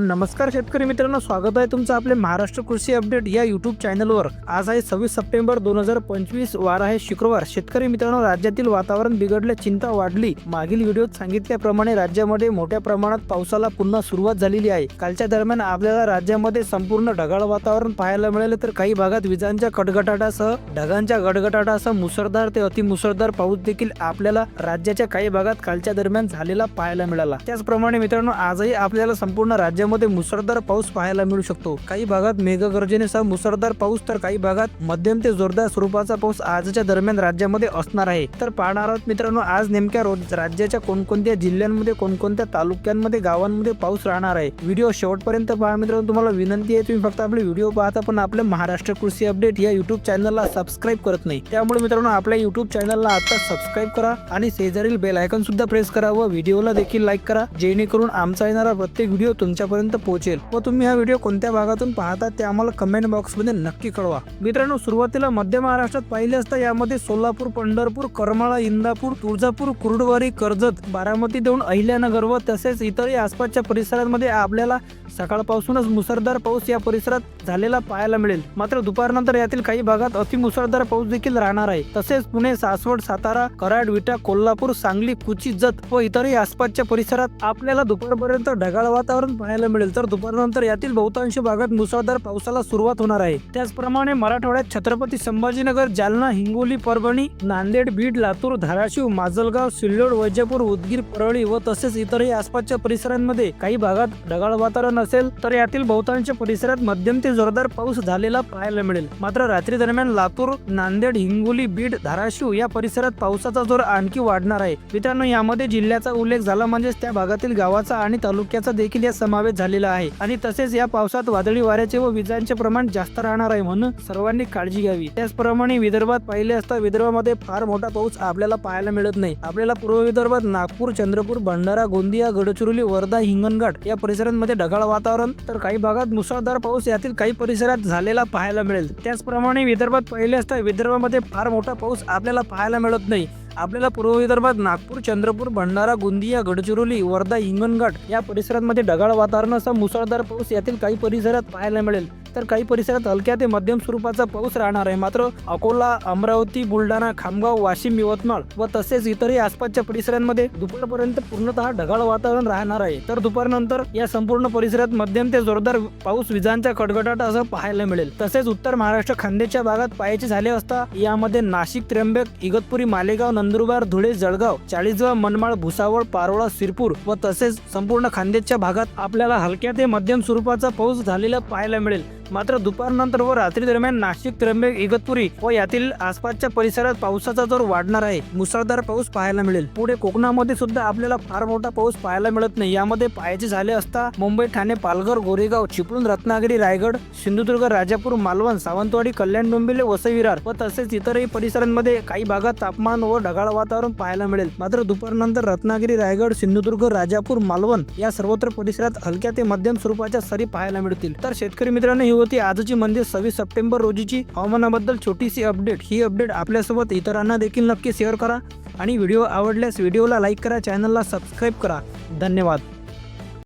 नमस्कार शेतकरी मित्रांनो स्वागत आहे तुमचं आपले महाराष्ट्र कृषी अपडेट या युट्यूब चॅनलवर आज आहे सव्वीस सप्टेंबर दोन हजार पंचवीस वार आहे शुक्रवार. शेतकरी मित्रांनो राज्यातील वातावरण बिघडले चिंता वाढली. मागील व्हिडिओत सांगितल्याप्रमाणे राज्यामध्ये मोठ्या प्रमाणात पावसाला पुन्हा सुरुवात झालेली आहे. कालच्या दरम्यान आपल्याला राज्यामध्ये संपूर्ण ढगाळ वातावरण पाहायला मिळाले तर काही भागात विजांच्या कडगटाटासह ढगांच्या गडगटाटासह मुसळधार ते अतिमुसळधार पाऊस देखील आपल्याला राज्याच्या काही भागात कालच्या दरम्यान झालेला पाहायला मिळाला. त्याचप्रमाणे मित्रांनो आजही आपल्याला संपूर्ण राज्य राज्यामध्ये मुसळधार पाऊस पाहायला मिळू शकतो. काही भागात मेघगर्जनेसह मुसळधार पाऊस तर काही भागात मध्यम ते जोरदार स्वरूपाचा पाऊस आजच्या दरम्यान राज्यामध्ये असणार आहे. तर पाहणार आहोत मित्रांनो आज नेमक्या रोज राज्याच्या कोणकोणत्या जिल्ह्यांमध्ये कोणकोणत्या तालुक्यांमध्ये गावांमध्ये पाऊस राहणार आहे? व्हिडिओ शेवटपर्यंत पहा मित्रांनो तुम्हाला विनंती आहे तुम्ही फक्त आपले व्हिडिओ पाहता पण आपल्या महाराष्ट्र कृषी अपडेट या युट्यूब चॅनलला सबस्क्राईब करत नाही. त्यामुळे मित्रांनो आपल्या युट्यूब चॅनलला आता सबस्क्राईब करा आणि शेजारील बेल आयकॉन सुद्धा प्रेस करा व व्हिडिओला देखील लाईक करा जेणेकरून आमचा येणारा प्रत्येक व्हिडिओ तुमच्यापर्यंत पोहोचेल. व तुम्ही हा व्हिडिओ कोणत्या भागातून पाहता ते आम्हाला कमेंट बॉक्समध्ये नक्की कळवा. मित्रांनो सुरुवातीला मध्य महाराष्ट्रात पाहिले असता यामध्ये सोलापूर पंढरपूर करमाळा इंदापूर तुळजापूर कुर्डवारी कर्जत बारामती देऊन अहिल्यानगर व तसेच इतरही आसपासच्या परिसरांमध्ये आपल्याला सकाळपासूनच मुसळधार पाऊस या परिसरात झालेला पाहायला मिळेल. मात्र दुपारनंतर यातील काही भागात अतिमुसळधार पाऊस देखील राहणार आहे. तसेच पुणे सासवड सातारा कराड विटा कोल्हापूर सांगली कुची जत व इतरही आसपासच्या परिसरात आपल्याला दुपारपर्यंत ढगाळ वातावरण पाहायला मिळेल. तर दुपारनंतर यातील बहुतांश भागात मुसळधार पावसाला सुरुवात होणार आहे. त्याचप्रमाणे मराठवाड्यात छत्रपती संभाजीनगर जालना हिंगोली परभणी नांदेड बीड लातूर धाराशिव माजलगाव सिल्लोड वैजापूर उदगीर परळी व तसेच इतरही आसपासच्या परिसरांमध्ये काही भागात ढगाळ वातावरण असेल तर यातील बहुतांश परिसरात मध्यम ते जोरदार पाऊस झालेला पाहायला मिळेल. मात्र रात्री दरम्यान लातूर नांदेड हिंगोली बीड धाराशिव या परिसरात पावसाचा जोर आणखी वाढणार आहे. मित्रांनो यामध्ये जिल्ह्याचा उल्लेख झाला म्हणजेच त्या भागातील गावाचा आणि तालुक्याचा देखील या समावेश झालेला आहे. आणि तसेच या पावसात वादळी वाऱ्याचे व विजांचे प्रमाण जास्त राहणार आहे म्हणून सर्वांनी काळजी घ्यावी. त्याचप्रमाणे विदर्भात पाहिले असता विदर्भामध्ये फार मोठा पाऊस आपल्याला पाहायला मिळत नाही. आपल्याला पूर्व विदर्भात नागपूर चंद्रपूर भंडारा गोंदिया गडचिरोली वर्धा हिंगणघाट या परिसरांमध्ये ढगाळ वातावरण तर काही भागात मुसळधार पाऊस यातील काही परिसरात झालेला पाहायला मिळेल. त्याचप्रमाणे विदर्भात पाहिले असता विदर्भामध्ये फार मोठा पाऊस आपल्याला पाहायला मिळत नाही. आपल्याला पूर्व विदर्भात नागपूर चंद्रपूर भंडारा गोंदिया गडचिरोली वर्धा हिंगणघाट या परिसरांमध्ये ढगाळ वातावरण असा मुसळधार पाऊस यातील काही परिसरात पाहायला मिळेल. तर काही परिसरात हलक्या ते मध्यम स्वरूपाचा पाऊस राहणार आहे. मात्र अकोला अमरावती बुलढाणा खामगाव वाशिम यवतमाळ व तसेच इतरही आसपासच्या परिसरांमध्ये दुपारपर्यंत पूर्णतः ढगाळ वातावरण राहणार आहे. तर दुपारनंतर या संपूर्ण परिसरात मध्यम ते जोरदार पाऊस विजांचा कडकडाट असं पाहायला मिळेल. तसेच उत्तर महाराष्ट्र खांदेच्या भागात पायाचे झाले असता यामध्ये नाशिक त्र्यंबक इगतपुरी मालेगाव नंदुरबार धुळे जळगाव चाळीसगाव मनमाळ भुसावळ पारोळा सिरपूर व तसेच संपूर्ण खांदेच्या भागात आपल्याला हलक्या ते मध्यम स्वरूपाचा पाऊस झालेला पाहायला मिळेल. मात्र दुपारनंतर व रात्री दरम्यान नाशिक त्र्यंबक इगतपुरी व यातील आसपासच्या परिसरात पावसाचा जोर वाढणार आहे. मुसळधार पाऊस पाहायला मिळेल. पुढे कोकणामध्ये सुद्धा आपल्याला फार मोठा पाऊस पाहायला मिळत नाही. यामध्ये पाहायचे झाले असता मुंबई ठाणे पालघर गोरेगाव चिपळूण रत्नागिरी रायगड सिंधुदुर्ग राजापूर मालवण सावंतवाडी कल्याण डोंबिवली वसई विरार व तसेच इतरही परिसरांमध्ये काही भागात तापमान व ढगाळ वातावरण पाहायला मिळेल. मात्र दुपारनंतर रत्नागिरी रायगड सिंधुदुर्ग राजापूर मालवण या सर्वत्र परिसरात हलक्या ते मध्यम स्वरूपाच्या सरी पाहायला मिळतील. तर शेतकरी मित्रांनो ही होती. आजची म्हणजे सव्वीस सप्टेंबर रोजीची हवामानाबद्दल छोटीशी अपडेट. ही अपडेट आपल्यासोबत इतरांना देखील नक्की शेअर करा. आणि व्हिडिओ आवडल्यास व्हिडिओला लाईक करा चॅनलला सबस्क्राईब करा. धन्यवाद.